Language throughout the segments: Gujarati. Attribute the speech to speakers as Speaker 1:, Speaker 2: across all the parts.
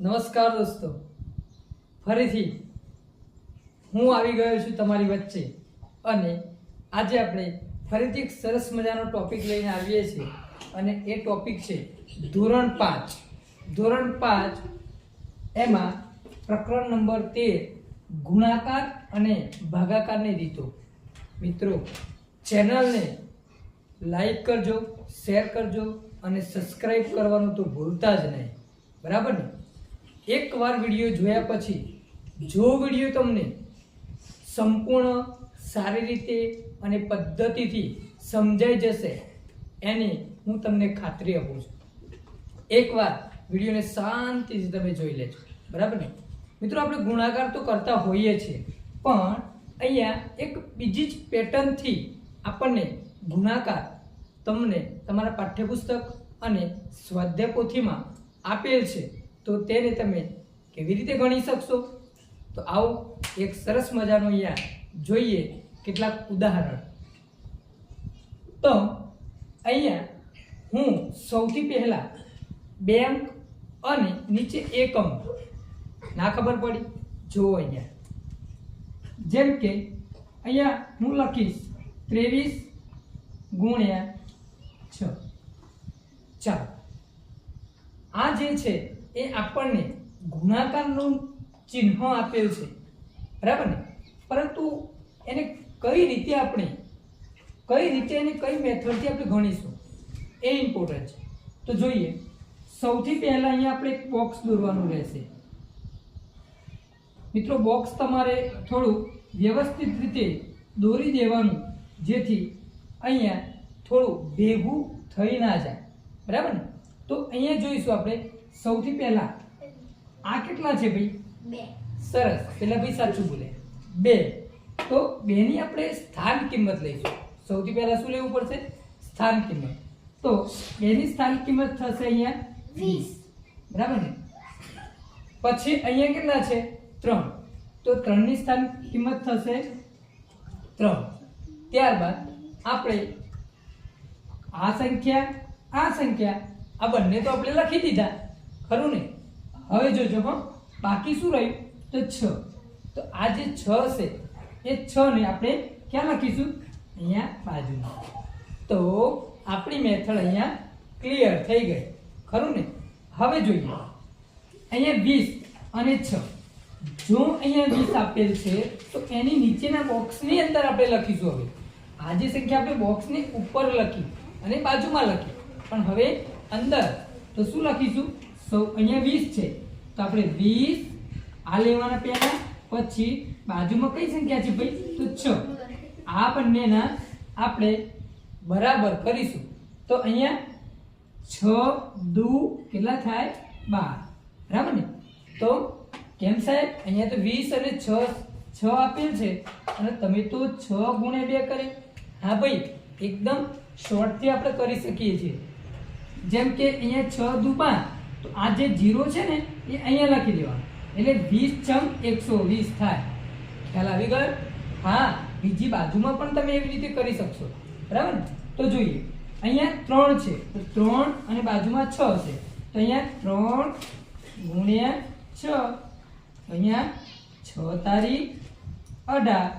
Speaker 1: નમસ્કાર દોસ્તો. ફરીથી હું આવી ગયો છું તમારી વચ્ચે અને આજે આપણે ફરીથી એક સરસ મજાનો ટોપિક લઈને આવીએ છીએ અને એ ટોપિક છે ધોરણ પાંચ. ધોરણ પાંચ એમાં પ્રકરણ નંબર તેર, ગુણાકાર અને ભાગાકારની રીતો. મિત્રો, ચેનલને લાઈક કરજો, શેર કરજો અને સબસ્ક્રાઈબ કરવાનું તો ભૂલતા જ નહીં. બરાબર ને? એકવાર વીડિયો જોયા પછી જો વીડિયો તમને સંપૂર્ણ સારી રીતે અને પદ્ધતિથી સમજાઈ જશે, એની હું તમને ખાતરી આપું છું. એકવાર વિડીયોને શાંતિથી તમે જોઈ લેજો. બરાબર ને? મિત્રો, આપણે ગુણાકાર તો કરતા હોઈએ છીએ, પણ અહીંયા એક બીજી જ પેટર્નથી આપણને ગુણાકાર તમને તમારા પાઠ્યપુસ્તક અને સ્વાધ્યાય પોથીમાં આપેલ છે. તો તેને તમે કેવી રીતે ગણી શકશો? તો આવો એક સરસ મજાનું અહીંયા જોઈએ કેટલાક ઉદાહરણ. તો અહીંયા હું સૌથી પહેલાં બેંક અને નીચે એક અંક ના ખબર પડી? જુઓ અહીંયા. જેમ કે અહીંયા હું લખીશ ત્રેવીસ ગુણ્યા છ. ચાલો. આ જે છે એ આપણને ગુણાકારનું ચિહ્ન આપેલ છે. બરાબર ને? પરંતુ એને કઈ રીતે આપણે, કઈ રીતે અને કઈ મેથડથી આપણે ગણીશું? એ ઇમ્પોર્ટન્ટ છે. તો જોઈએ, સૌથી પહેલાં અહીંયા આપણે એક બોક્સ દોરવાનું રહેશે. મિત્રો બોક્સ તમારે થોડું વ્યવસ્થિત રીતે દોરી દેવાનું, જેથી અહીંયા થોડું ભેગું થઈ ના જાય. બરાબર ને? તો અહીંયા જોઈશું આપણે સૌથી પહેલા આ કેટલા છે ભાઈ?
Speaker 2: બે.
Speaker 1: સરસ. પેલા ભાઈ સાચું બોલે. બે. તો બેની આપણે સ્થાન કિંમત લઈશું. સૌથી પહેલા શું લેવું પડશે? સ્થાન કિંમત. તો બેની સ્થાન કિંમત થશે અહીંયા
Speaker 2: વીસ.
Speaker 1: બરાબર ને? પછી અહીંયા કેટલા છે? ત્રણ. તો ત્રણની સ્થાન કિંમત થશે ત્રણ. ત્યારબાદ આપણે આ સંખ્યા આ સંખ્યા આ બંને તો આપણે લખી દીધા. ખરું ને? હવે જોજો હો, બાકી શું રહ્યું? તો છ. તો આ જે છ છે એ છ ને આપણે ક્યાં લખીશું? અહીંયા બાજુમાં. તો આપણી મેથડ અહીંયા ક્લિયર થઈ ગઈ. ખરું ને? હવે જોઈએ. અહીંયા વીસ અને છ. જો અહીંયા વીસ આપેલ છે, તો એની નીચેના બોક્સની અંદર આપણે લખીશું હવે. આ જે સંખ્યા આપણે બોક્સની ઉપર લખી અને બાજુમાં લખી. પણ હવે અંદર, તો શું લખીશું? સૌ અહીંયા વીસ છે. તો આપણે વીસ, આ લેવાના પહેલા, પછી બાજુમાં કઈ સંખ્યા છે ભાઈ? તો છ. આ બંનેના આપણે બરાબર કરીશું. તો અહીંયા છ, દુ, કેટલા થાય? બાર. બરાબર ને? તો કેમ સાહેબ? અહીંયા તો વીસ અને છ છ આપેલ છે. અને તમે તો છ ગુણ્યા બે કરે. હા ભાઈ, એકદમ શોર્ટથી આપણે કરી શકીએ છીએ. જેમ કે અહીંયા છ, દુ પાંચ તો આ જે જીરો છે ને, એ અહીંયા લખી દેવાનું. એટલે વીસ ચમ એકસો વીસ થાય. ખ્યાલ આવી ગયો? હા, બીજી બાજુમાં પણ તમે એવી રીતે કરી શકશો. બરાબર તો જોઈએ. અહીંયા ત્રણ છે. તો ત્રણ અને બાજુમાં છ છે. તો અહીંયા ત્રણ ગુણ્યા છ. અહીંયા છ તારીખ અઢાર.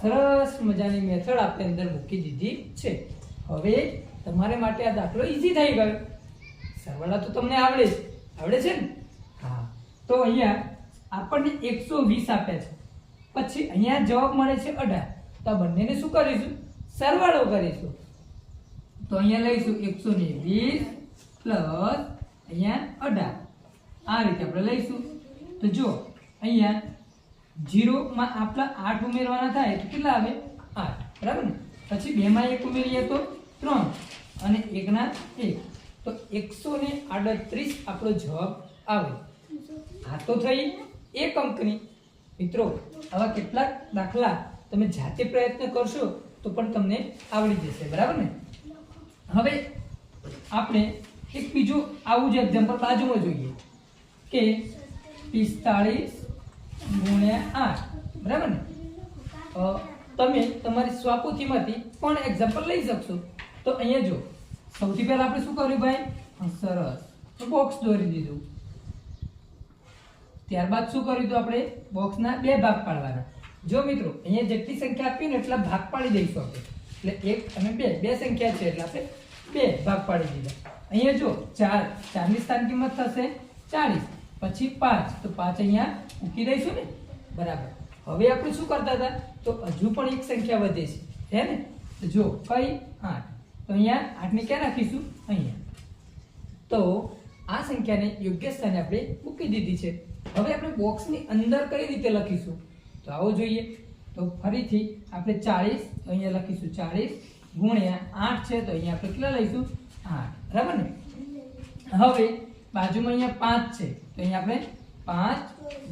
Speaker 1: સરસ મજાની મેથડ આપણે અંદર મૂકી દીધી છે. હવે તમારે માટે આ દાખલો ઈઝી થઈ ગયો. સરવાળા તો તમને આવડે જ. આવડે છે ને? હા. તો અહીંયા આપણને એકસો વીસ આપ્યા છે. પછી અહીંયા જવાબ મળે છે અઢાર. તો આ બંનેને શું કરીશું? સરવાળો કરીશું. તો અહીંયા લઈશું એકસો ને વીસ પ્લસ અહીંયા અઢાર. આ રીતે આપણે લઈશું. તો જો, અહીંયા જીરોમાં આપણા આઠ ઉમેરવાના થાય તો કેટલા આવે? આઠ. બરાબર ને? પછી બેમાં એક ઉમેરીએ તો ત્રણ અને એકના એક. તો એકસો ને આડત્રીસ આપણો જવાબ આવે. આ તો થઈ એક અંકની મિત્રો, આવા કેટલાક દાખલા તમે જાતે પ્રયત્ન કરશો તો પણ તમને આવડી જશે, બરાબર ને? હવે આપણે એક બીજું આવું જ એક્ઝામ્પલ બાજુમાં જોઈએ કે પિસ્તાળીસ ગુણ્યા આઠ, બરાબર ને? તમે તમારી સ્વાપોથીમાંથી પણ એક્ઝામ્પલ લઈ શકશો. તો અહીંયા જો સૌથી પહેલા આપણે શું કર્યું ભાઈ? સરસ. તો બોક્સ દોરી દીધું. ત્યારબાદ શું કર્યું હતું આપણે? બોક્સના બે ભાગ પાડવાના. જો મિત્રો, અહીંયા જેટલી સંખ્યા આપીએ ને એટલા ભાગ પાડી દઈશું આપણે. એટલે એક અને બે બે સંખ્યા છે એટલે આપણે બે ભાગ પાડી દીધા. અહીંયા જો, ચાર. ચારની સ્થાન કિંમત થશે ચાલીસ પછી પાંચ. તો પાંચ અહીંયા મૂકી દઈશું ને? બરાબર. હવે આપણે શું કરતા હતા? તો હજુ પણ એક સંખ્યા વધે છે. હે ને? જો, કઈ? આઠ. તો અહીંયા આઠને ક્યાં રાખીશું? અહીંયા. તો આ સંખ્યાને યોગ્ય સ્થાને આપણે મૂકી દીધી છે. હવે આપણે બોક્સની અંદર કઈ રીતે લખીશું? તો આવો જોઈએ. તો ફરીથી આપણે ચાળીસ, તો અહીંયા લખીશું ચાળીસ, ગુણ્યા આઠ છે, તો અહીંયા આપણે કેટલા લઈશું? આઠ. બરાબર ને? હવે બાજુમાં અહીંયા પાંચ છે, તો અહીંયા આપણે પાંચ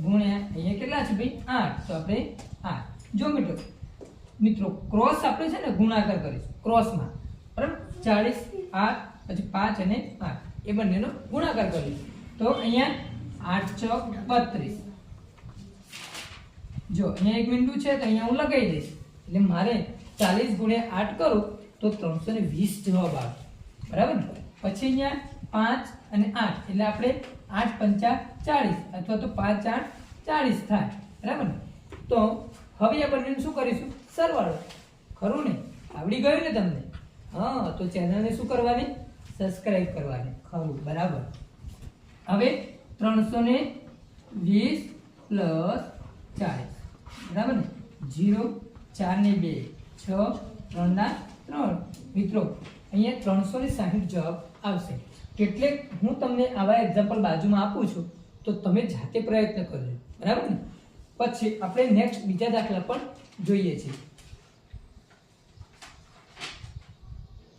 Speaker 1: ગુણ્યા અહીંયા કેટલા છે ભાઈ? આઠ. તો આપણે આઠ. જો મિત્રો મિત્રો ક્રોસ આપણે છે ને ગુણાકાર કરીશું ક્રોસમાં બરાબર? ચાલીસ, આઠ, પછી પાંચ અને આઠ. એ બંનેનો ગુણાકાર કરીશું તો અહીંયા આઠ ચોક બત્રીસ. જો, અહીંયા એક બિંદુ છે, તો અહીંયા હું લગાવી દઈશ. એટલે મારે ચાલીસ ગુણ્યા આઠ કરું, તો ત્રણસો ને વીસ જવાબ આવે. બરાબર? પછી અહીંયા પાંચ અને આઠ. એટલે આપણે આઠ પંચા ચાલીસ, અથવા તો પાંચ આઠ ચાલીસ થાય. બરાબર? તો હવે આ બંનેનું શું કરીશું? સરવાળો. ખરું ને? આવડી ગયું ને તમને? હા, તો ચેનલને શું કરવાની? સબસ્ક્રાઈબ કરવાની. ખરું, બરાબર. હવે ત્રણસો ને વીસ પ્લસ ચાલીસ. બરાબર ને? જીરો ચાર ને બે, છ ત્રણના ત્રણ. મિત્રો, અહીંયા ત્રણસો ને સાહીઠ જવાબ આવશે. કેટલે હું તમને આવા એક્ઝામ્પલ બાજુમાં આપું છું, તો તમે જાતે પ્રયત્ન કરજો. બરાબર ને? પછી આપણે નેક્સ્ટ બીજા દાખલા પણ જોઈએ છીએ.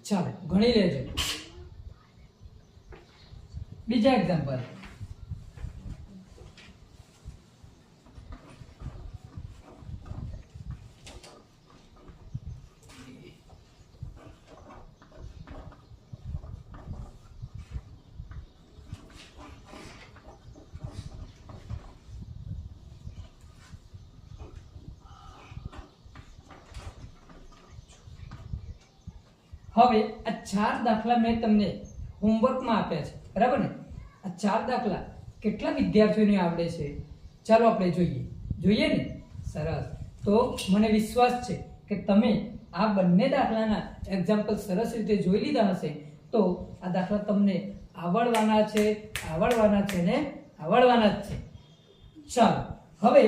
Speaker 1: ચાલો ગણી લેજો. બીજા એક્ઝામ્પલ હવે આ ચાર દાખલા મેં તમને હોમવર્કમાં આપ્યા છે. બરાબર ને? આ ચાર દાખલા કેટલા વિદ્યાર્થીઓને આવડે છે? ચાલો આપણે જોઈએ. જોઈએ ને? સરસ. તો મને વિશ્વાસ છે કે તમે આ બંને દાખલાના એક્ઝામ્પલ સરસ રીતે જોઈ લીધા હશે, તો આ દાખલા તમને આવડવાના છે આવડવાના છે ને આવડવાના જ છે. ચાલો. હવે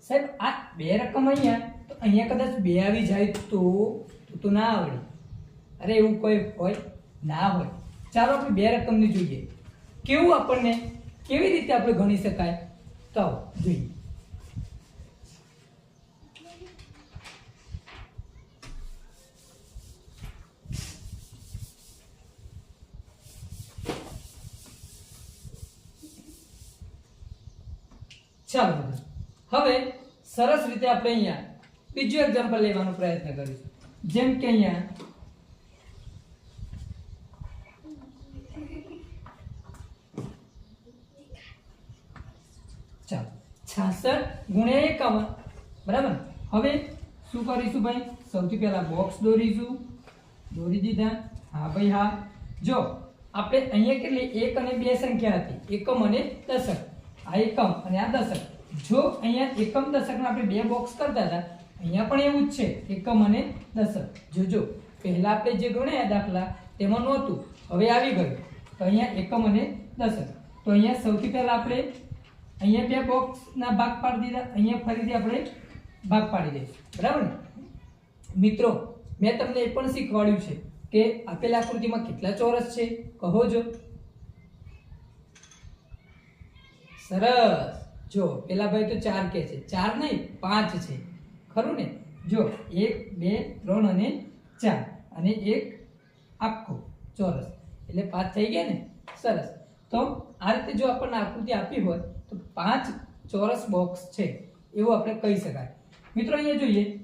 Speaker 1: સાહેબ, આ બે રકમ અહીંયા, તો અહીંયા કદાચ બે આવી જાય તો તો ના આવડે. અરે એવું કોઈ હોય, ના હોય. ચાલો આપણે બે રકમની જોઈએ. કેવું આપણને? કેવી રીતે આપણે ગણી શકાય? તો જોઈએ. ચાલો હવે સરસ રીતે આપણે અહીંયા બીજું એક્ઝામ્પલ લેવાનો પ્રયત્ન કરીશું. જેમ કે અહીંયા ચાલો છાસઠ ગુણ્યા એકાવન બરાબર હવે શું કરીશું ભાઈ સૌથી પહેલા બોક્સ દોરીશું. દોરી દીધા. હા ભાઈ, હા. જો, આપણે અહીંયા કેટલી? એક અને બે સંખ્યા હતી. એકમ અને દશક. આ એકમ અને આ દશક. જો અહીંયા એકમ દશકના આપણે બે બોક્સ કરતા હતા, અહીંયા પણ એવું જ છે. એકમ અને દશક. જોજો પહેલાં આપણે જે ગણ્યા દાખલા, તેમાં નહોતું. હવે આવી ગયું. તો અહીંયા એકમ અને દશક. તો અહીંયા સૌથી પહેલાં આપણે અહીંયા બે બોક્સના ભાગ પાડી દીધા. અહીંયા ફરીથી આપણે ભાગ પાડી દઈશું. બરાબર ને? મિત્રો, મેં તમને એ પણ શીખવાડ્યું છે કે આપેલ આકૃતિમાં કેટલા ચોરસ છે? કહો જો. સરસ. જો, પેલા ભાઈ તો ચાર કે છે. ચાર નહીં, પાંચ છે. ખરું ને? જો, એક, બે, ત્રણ અને ચાર. અને એક આખો ચોરસ. એટલે પાંચ થઈ ગયા ને? સરસ. તો આ રીતે જો આપણને આકૃતિ આપી હોય, તો પાંચ ચોરસ બોક્સ છે. એવું આપણે કહી શકાય. મિત્રો, અહીંયા જોઈએ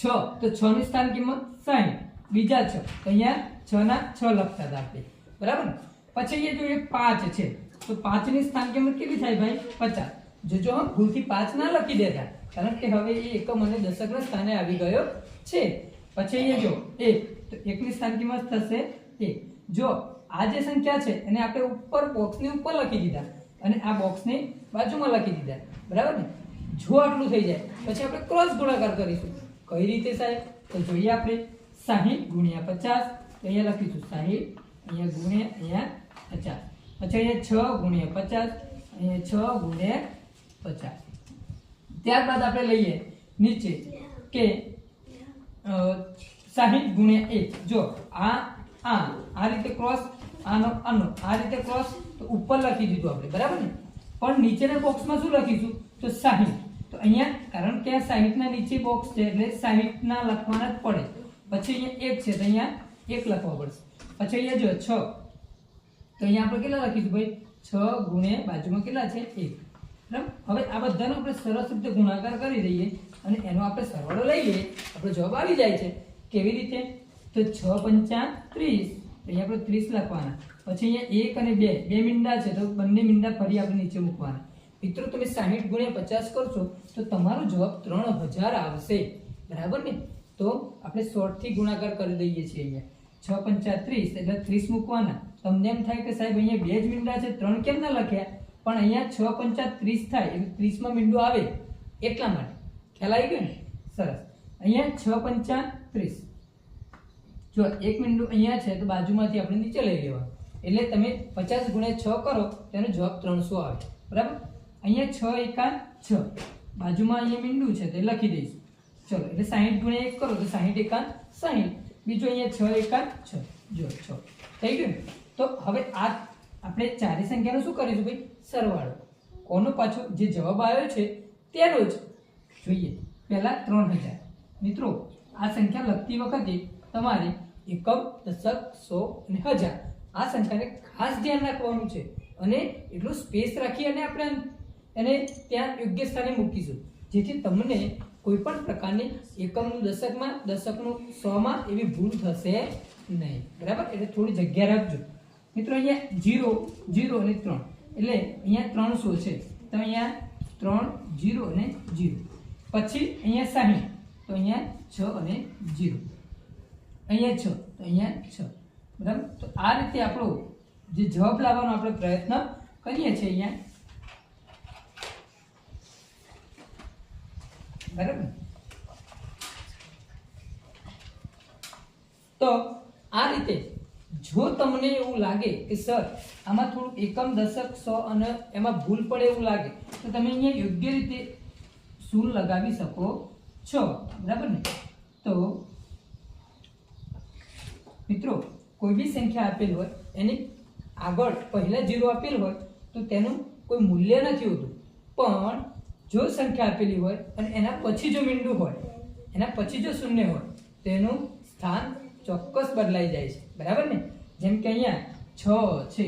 Speaker 1: છ. તો છ ની સ્થાન કિંમત સાઠ બીજા છ. અહીંયા છ ના છ લખતા હતા આપણે બરાબર પછી અહીંયા જોઈએ પાંચ છે. તો પાંચની સ્થાન કિંમત કેટલી થાય ભાઈ? પચાસ. જોજો હા, ભૂલથી પાંચ ના લખી દેતા. કારણ કે હવે એ એકમ અને દશકના સ્થાને આવી ગયો છે. પછી અહીંયા જો, એક. તો એકની સ્થાન કિંમત થશે એક. જો, આ જે સંખ્યા છે, એને આપણે ઉપર બોક્સની ઉપર લખી દીધા. અને આ બોક્સની બાજુમાં લખી દીધા. બરાબર ને? જો આટલું થઈ જાય. પછી આપણે ક્રોસ ગુણાકાર કરીશું. કઈ રીતે સાહેબ? તો જોઈએ આપણે સાહીઠ ગુણ્યા પચાસ. તો અહીંયા લખીશું સાહીઠ, અહીંયા ગુણ્યા, અહીંયા પચાસ. પછી અહીંયા છ ગુણ્યા પચાસ, અહીંયા છ ગુણ્યા પચાસ. ત્યારબાદ આપણે લઈએ નીચે કે સાહીઠ ગુણ્યા એક. જો, આ આ આ રીતે ક્રોસ આનો આનો, આ રીતે ક્રોસ તો ઉપર લખી દીધું આપણે. બરાબર ને? પણ નીચેના બોક્સમાં શું લખીશું? તો સાહીઠ. તો અહીંયા, કારણ કે આ સાહીઠના નીચે બોક્સ છે એટલે સાહીઠના લખવાના જ પડે. પછી અહીંયા એક છે, તો અહીંયા એક લખવા પડશે. પછી અહીંયા જો છ. તો અહીંયા આપણે કેટલા લખીશું ભાઈ? છ ગુણ્યા બાજુમાં કેટલા છે? એક. બરાબર? હવે આ બધાનો આપણે સરસ રીતે ગુણાકાર કરી દઈએ અને એનો આપણે સરવાળો લઈ લઈએ. આપણો જવાબ આવી જાય છે. કેવી રીતે? તો છ પંચા ત્રીસ. અહીંયા આપણે ત્રીસ લખવાના. પછી અહીંયા એક અને બે. બે મીંડા છે, તો બંને મીંડા ફરી આપણે નીચે મૂકવાના. મિત્રો, તમે સાહીઠ ગુણ્યા પચાસ કરશો, તો તમારો જવાબ ત્રણ હજાર આવશે. બરાબર ને? તો આપણે સોળથી ગુણાકાર કરી દઈએ છીએ અહીંયા. છ પંચા ત્રીસ, એટલે ત્રીસ મૂકવાના. તમને એમ થાય કે સાહેબ, અહીંયા બે જ મીંડા છે, ત્રણ કેમ ના લખ્યા? પણ અહીંયા છ પંચા ત્રીસ થાય, એટલે ત્રીસમાં મીંડો આવે. એટલા માટે. ખ્યાલ આવી ગયો ને? સરસ. અહીંયા છ પંચા ત્રીસ. જો એક મીંડું અહીંયા છે, તો બાજુમાંથી આપણે નીચે લઈ લેવા એટલે તમે પચાસ ગુણ્યા છ કરો, તેનો જવાબ ત્રણસો આવે. બરાબર? અહીંયા છ એકા છ. બાજુમાં અહીંયા મીંડું છે તે લખી દઈશું. ચલો, એટલે સાહીઠ ગુણ્યા એક કરો તો સાહીઠ એકા સાહીઠ. બીજું અહીંયા છ એકા છ. જો, છ. થઈ ગયું? તો હવે આ આપણે ચારે સંખ્યાનો શું કરીશું ભાઈ? સરવાળો. કોનો પાછો જે જવાબ આવ્યો છે તેનો જ. જોઈએ. પહેલાં ત્રણ હજાર. મિત્રો, આ સંખ્યા લખતી વખતે તમારે એકમ, દશક, સો અને હજાર. આ સંખ્યાને ખાસ ધ્યાન રાખવાનું છે. અને એટલું સ્પેસ રાખી અને આપણે એને ત્યાં યોગ્ય સ્થાને મૂકીશું. જેથી તમને કોઈ પણ પ્રકારની એકમનું દશકમાં, દશકનું સોમાં એવી ભૂલ થશે નહીં. બરાબર? એટલે થોડી જગ્યા રાખજો. મિત્રો, અહીંયા જીરો જીરો અને ત્રણ. એટલે અહીંયા ત્રણસો છે. તો અહીંયા ત્રણ, જીરો અને જીરો. પછી અહીંયા સાહીઠ. તો અહીંયા છ અને જીરો. અહીંયા છ. તો અહીંયા છ. બરાબર? તો આ રીતે આપણો જે જવાબ લાવવાનો આપણે પ્રયત્ન કરીએ છીએ અહીંયા. બરાબર? તો આ રીતે જો તમને એવું લાગે કે સર, આમાં થોડું એકમ દશક સો અને એમાં ભૂલ પડે એવું લાગે, તો તમે અહીંયા યોગ્ય રીતે સૂર લગાવી શકો છો. બરાબર ને? તો મિત્રો, કોઈ બી સંખ્યા આપેલ હોય, એની આગળ પહેલા જીરો આપેલ હોય, તો તેનું કોઈ મૂલ્ય નથી હોતું. પણ જો સંખ્યા આપેલી હોય અને એના પછી જો મીંડું હોય, એના પછી જો શૂન્ય હોય, તો એનું સ્થાન ચોક્કસ બદલાઈ જાય છે. બરાબર ને? જેમ કે અહીંયા છ છે.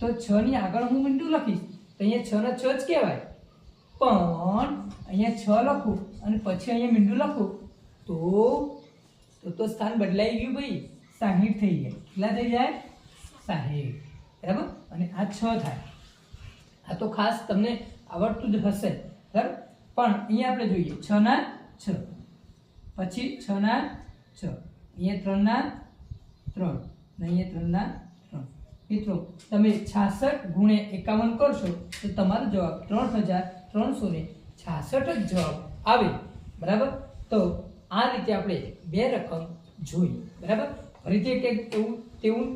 Speaker 1: તો છની આગળ હું મીંડું લખીશ. તો અહીંયા છનો છ જ કહેવાય. પણ અહીંયા છ લખું અને પછી અહીંયા મીંડું લખું, તો તો તો સ્થાન બદલાઈ ગયું ભાઈ. સાહીઠ થઈ જાય. કેટલા થઈ જાય? સાહીઠ. બરાબર? અને આ છ થાય. આ તો ખાસ તમને આવડતું જ હશે. બરાબર પણ અહીંયા આપણે જોઈએ, છ ના છ. પછી છ ના છ. અહીંયા ત્રણના ત્રણ. ને અહીંયા ત્રણના ત્રણ. મિત્રો, તમે છાસઠ ગુણ્યા એકાવન કરશો, તો તમારો જવાબ ત્રણ હજાર ત્રણસો ને છાસઠ જ જવાબ આવે. બરાબર? તો આ રીતે આપણે બે રકમ જોઈ બરાબર? ફરીથી એક એક એવું, તેવું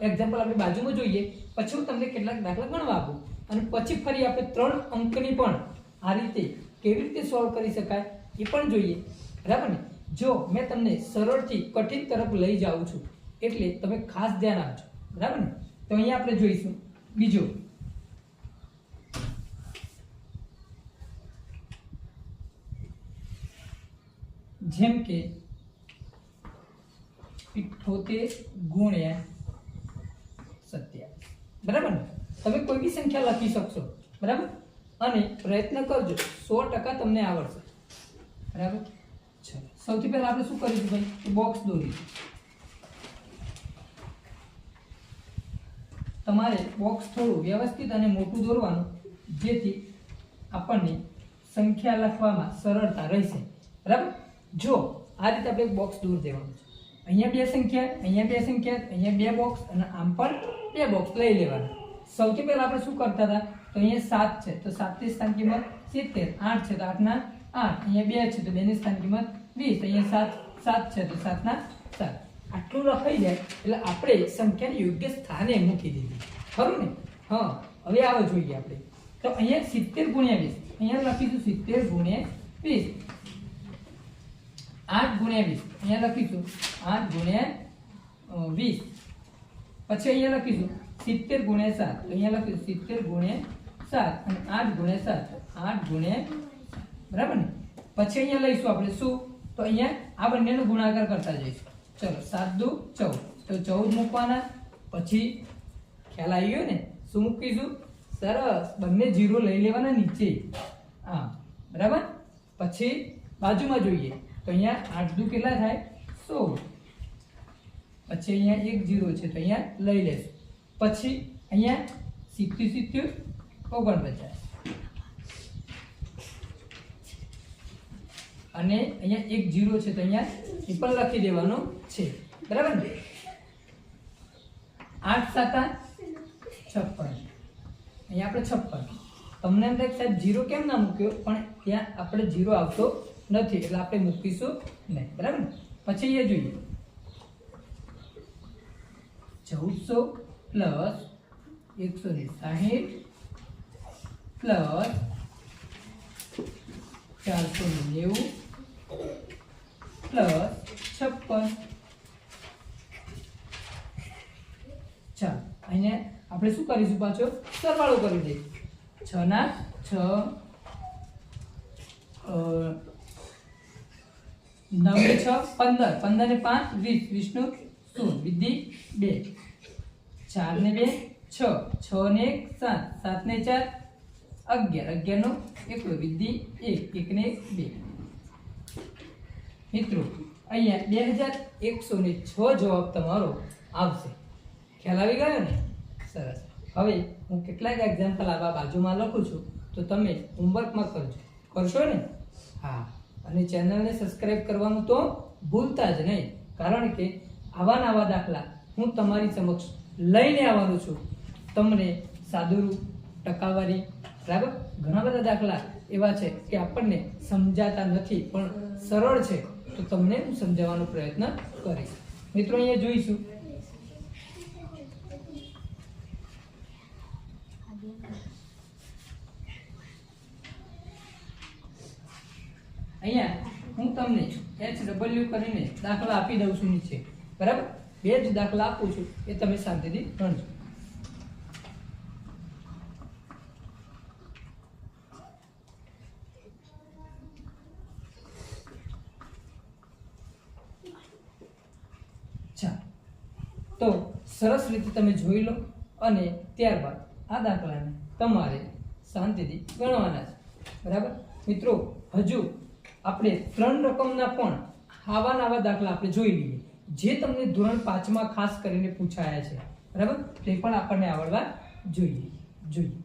Speaker 1: એક્ઝામ્પલ આપણે બાજુમાં જોઈએ. પછી હું તમને કેટલાક દાખલા ગણવા આપું. અને પછી ફરી આપણે ત્રણ અંકની પણ આ રીતે કેવી રીતે સોલ્વ કરી શકાય એ પણ જોઈએ. બરાબર ને? જો મેં તમને સરળથી કઠિન તરફ લઈ જાઉં છું, એટલે તમે ખાસ ધ્યાન આપજો. બરાબર ને? તો અહીંયા આપણે જોઈશું. બીજો. જેમ કે ઇઠોતેર ગુણ્યા સત્યાવીસ. બરાબર તમે કોઈ બી સંખ્યા લખી શકશો. બરાબર? અને પ્રયત્ન કરજો, સો ટકા તમને આવડશે. બરાબર? ચલો. સૌથી પહેલાં આપણે શું કરીશું ભાઈ? બોક્સ દોરીશું તમારે બોક્સ થોડું વ્યવસ્થિત અને મોટું દોરવાનું, જેથી આપણને સંખ્યા લખવામાં સરળતા રહેશે. બરાબર? જો, આ રીતે આપણે બોક્સ દૂર દેવાનું છે. અહીંયા બે સંખ્યા, અહીંયા બે સંખ્યા, અહીંયા બે બોક્સ અને આમ પણ બે બોક્સ લઈ લેવાના. સૌથી પહેલાં આપણે શું કરતા હતા? તો અહીંયા સાત છે. તો સાતની સ્થાન કિંમત સિત્તેર. આઠ છે તો આઠના આઠ. અહીંયા બે છે તો બેની સ્થાન કિંમત વીસ. અહીંયા સાત સાત છે તો સાતના સાત આટલું લખાઈ જાય એટલે આપણે સંખ્યાને યોગ્ય સ્થાને મૂકી દીધી. ખરું ને? હા હવે આવો જોઈએ આપણે. તો અહીંયા સિત્તેર ગુણ્યા વીસ. અહીંયા લખીશું સિત્તેર ગુણ્યા વીસ. આઠ ગુણ્યા વીસ. અહીંયા લખીશું આઠ ગુણ્યા અ, વીસ. પછી અહીંયા લખીશું સિત્તેર ગુણ્યા સાત. તો અહીંયા લખીશું સિત્તેર ગુણ્યા સાત અને આઠ ગુણ્યા સાત. આઠ ગુણ્યા બરાબર ને? પછી અહીંયા લઈશું આપણે શું? તો અહીંયા આ બંનેનો ગુણાકાર કરતા જઈશું. ચલો, સાત દુ ચૌદ. તો ચૌદ મૂકવાના. પછી ખ્યાલ આવી ગયો ને? શું મૂકીશું? સરસ. બંને જીરો લઈ લેવાના નીચે. હા બરાબર? પછી બાજુમાં જોઈએ. તો અહીંયા આઠ દુ કેટલા થાય? સોળ. પછી અહીંયા એક જીરો છે. તો અહીંયા લઈ લેશું. પછી અહીંયા સિત્તેર સિત્તેર ઓગણપચાસ. અને અહીંયા એક જીરો છે તો અહીંયા એ પણ લખી દેવાનો છે. બરાબર ને? આઠ સાતા છપ્પન. અહીંયા આપણે છપ્પન. તમને એમ થાય સાહેબ જીરો કેમ ના મૂક્યો? પણ ત્યાં આપણે જીરો આવતો નથી, એટલે આપણે મૂકીશું નહીં. બરાબર ને? પછી અહીંયા જોઈએ. ચૌદસો પ્લસ એકસો ને સાહીઠ પ્લસ ચારસો નેવું પ્લસ છપ્પન ચાલો, અહીંયા આપણે શું કરીશું પાછો? સરવાળો કરી દઈશું છ ના છ નવ છ, પંદર. પંદર ને પાંચ, વીસ. વિષ્ણુ શૂન્ય વિધિ બે. ચાર ને બે, છ. છ ને એક, સાત. સાત ને ચાર અગિયાર. અગિયારનો એકલો વિધિ એક એક ને બે. મિત્રો, અહીંયા બે હજાર એકસો ને છ જવાબ તમારો આવશે. ખ્યાલ આવી ગયો ને? સરસ. હવે હું કેટલાક એક્ઝામ્પલ આવા બાજુમાં લખું છું, તો તમે હોમવર્કમાં કરજો. કરશો ને? હા. અને ચેનલને સબસ્ક્રાઈબ કરવાનું તો ભૂલતા જ નહીં, કારણ કે આવા નવા દાખલા હું તમારી સમક્ષ લઈને આવવાનું છું. તમને સાદુરૂપ ટકાવારી બરાબર? ઘણા બધા દાખલા એવા છે કે આપણને સમજાતા નથી, પણ સરળ છે. તો તમને હું સમજાવવાનો પ્રયત્ન કરીશ. મિત્રો, અહીંયા જોઈશું. અહીંયા હું તમને એચ ડબલ્યુ કરીને દાખલા આપી દઉં છું નીચે. બરાબર? બે જ દાખલા આપું છું, એ તમે શાંતિથી ગણજો ચાલો તો સરસ રીતે તમે જોઈ લો અને ત્યારબાદ આ દાખલાને તમારે શાંતિથી ગણવાના છે. બરાબર? મિત્રો, હજુ આપણે ત્રણ રકમના પણ આવા નવા દાખલા આપણે જોઈ લઈએ. જે તમને ધોરણ પાંચમાં ખાસ કરીને પૂછાયા છે. બરાબર? તે પણ આપણને આવડવા જોઈએ. જોઈએ.